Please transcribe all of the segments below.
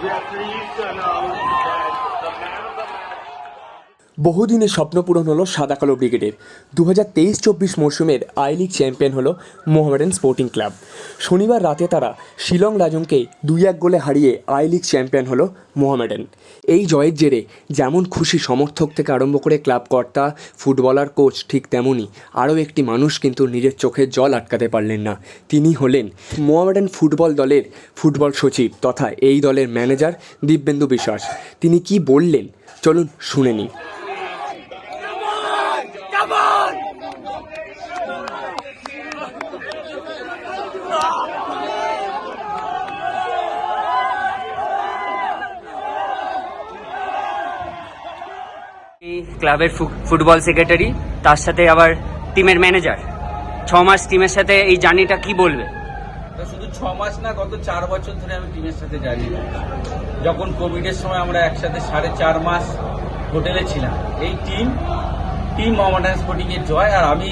pleased to announce that the man of the. বহুদিনের স্বপ্ন পূরণ হলো সাদা কালো ব্রিগেডের। দু হাজার তেইশ চব্বিশ মরশুমের আই লিগ চ্যাম্পিয়ন হলো মোহামেডান স্পোর্টিং ক্লাব। শনিবার রাতে তারা শিলং রাজংকে দুই এক গোলে হারিয়ে আই লিগ চ্যাম্পিয়ন হলো মোহামেডান। এই জয়ের জেরে যেমন খুশি সমর্থক থেকে আরম্ভ করে ক্লাব কর্তা, ফুটবলার, কোচ ঠিক তেমনই আরও একটি মানুষ কিন্তু নিজের চোখের জল আটকাতে পারলেন না। তিনি হলেন মোহামেডান ফুটবল দলের ফুটবল সচিব তথা এই দলের ম্যানেজার দিব্যেন্দু বিশ্বাস। তিনি কি বললেন? চলুন শুনে নিই এই ক্লাবের ফুটবল সেক্রেটারি, তার সাথে আবার টিমের ম্যানেজার। ছ মাস টিমের সাথে এই জার্নিটা কি বলবে? শুধু ছ মাস না, গত চার বছর ধরে আমি টিমের সাথে জানি যখন কোভিডের সময় আমরা একসাথে সাড়ে চার মাস হোটেলে ছিলাম, এই টিম টিম মোহামেডান স্পোর্টিং এর জয়। আর আমি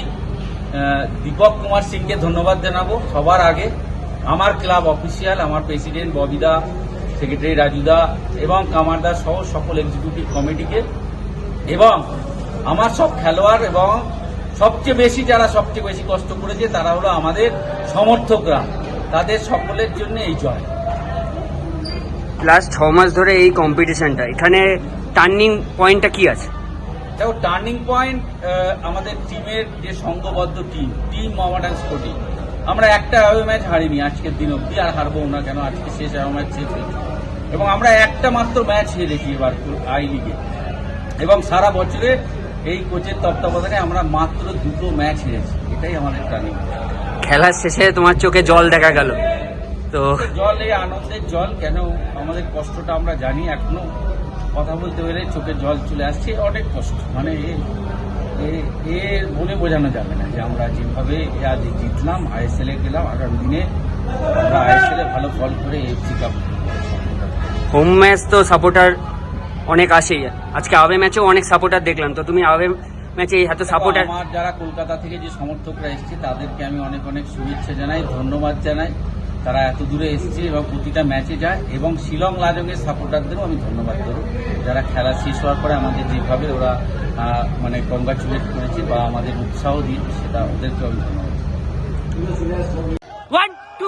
দীপক কুমার সিংকে ধন্যবাদ জানাব। সবার আগে আমার ক্লাব অফিসিয়াল, আমার প্রেসিডেন্ট ববিদা, সেক্রেটারি রাজুদা এবং কামারদা সহ সকল এক্সিকিউটিভ কমিটিকে এবং আমার সব খেলোয়াড় এবং সবচেয়ে বেশি যারা সবচেয়ে বেশি কষ্ট করেছে তারা হলো আমাদের সমর্থকরা। তাদের সকলের জন্য এই জয়। লাস্ট ছ মাস ধরে এই কম্পিটিশনটা এখানে টার্নিং পয়েন্টটা কি আছে? দেখো টার্নিং পয়েন্ট আমাদের টিমের যে সংঘবদ্ধ টিম টিম মোহামেডান স্পোর্টিং আমরা একটা অ্যাওয়ে ম্যাচ হারিনি আজকের দিন অব্দি আর হারবো না কেন? আজকে শেষ অ্যাওয়ে ম্যাচ শেষ হয়েছে। এবং আমরা একটা মাত্র ম্যাচ হেরেছি এবার আই লিগে এবং সারা বছরে এই কোচের তত্ত্বাবধানে আমরা মাত্র দুটো ম্যাচ হেরেছি এটাই আমাদের টার্নিং খেলার শেষে তোমার চোখে জল দেখা গেল। তো জল এই আনন্দের জল কেন আমাদের কষ্টটা আমরা জানি এখনও। কথা বলতে গেলে চোখে জল চলে আসছে অনেক কষ্ট। মানে এ- এ- এ বলে বোঝানো যাবে না যে আমরা যেভাবে আজ জিতলাম আইএসএল এ গেলাম আগামী দিনে আমরা আইএসএল এ ভালো ফল করে এফসি কাপ। হোম ম্যাচ তো সাপোর্টার অনেক আসেই। আজকে আবে ম্যাচেও অনেক সাপোর্টার দেখলাম। তো তুমি আবে ম্যাচে এত সাপোর্টার আমার যারা কলকাতা থেকে যে সমর্থকরা এসেছে তাদেরকে আমি অনেক অনেক শুভেচ্ছা জানাই ধন্যবাদ জানাই। তারা এত দূরে এসছে এবং প্রতিটা ম্যাচে যায় এবং শিলং লাজংয়ের সাপোর্টারদেরও আমি ধন্যবাদ দেবো যারা খেলা শেষ হওয়ার পরে আমাদের যেভাবে ওরা মানে কংগ্রাচুলেট করেছে বা আমাদের উৎসাহ দিয়েছে সেটা ওদেরকে আমি ধন্যবাদ জানাই। ওয়ান টু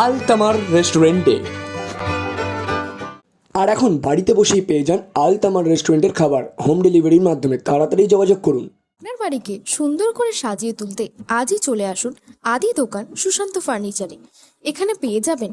আল তামার রেস্টুরেন্টে। আর এখন বাড়িতে বসেই পেয়ে যান আলতামার রেস্টুরেন্টের খাবার। হোম ডেলিভারির মাধ্যমে তাড়াতাড়ি যোগাযোগ করুন। আপনার বাড়িকে সুন্দর করে সাজিয়ে তুলতে আজই চলে আসুন আদি দোকান সুশান্ত ফার্নিচারে। এখানে পেয়ে যাবেন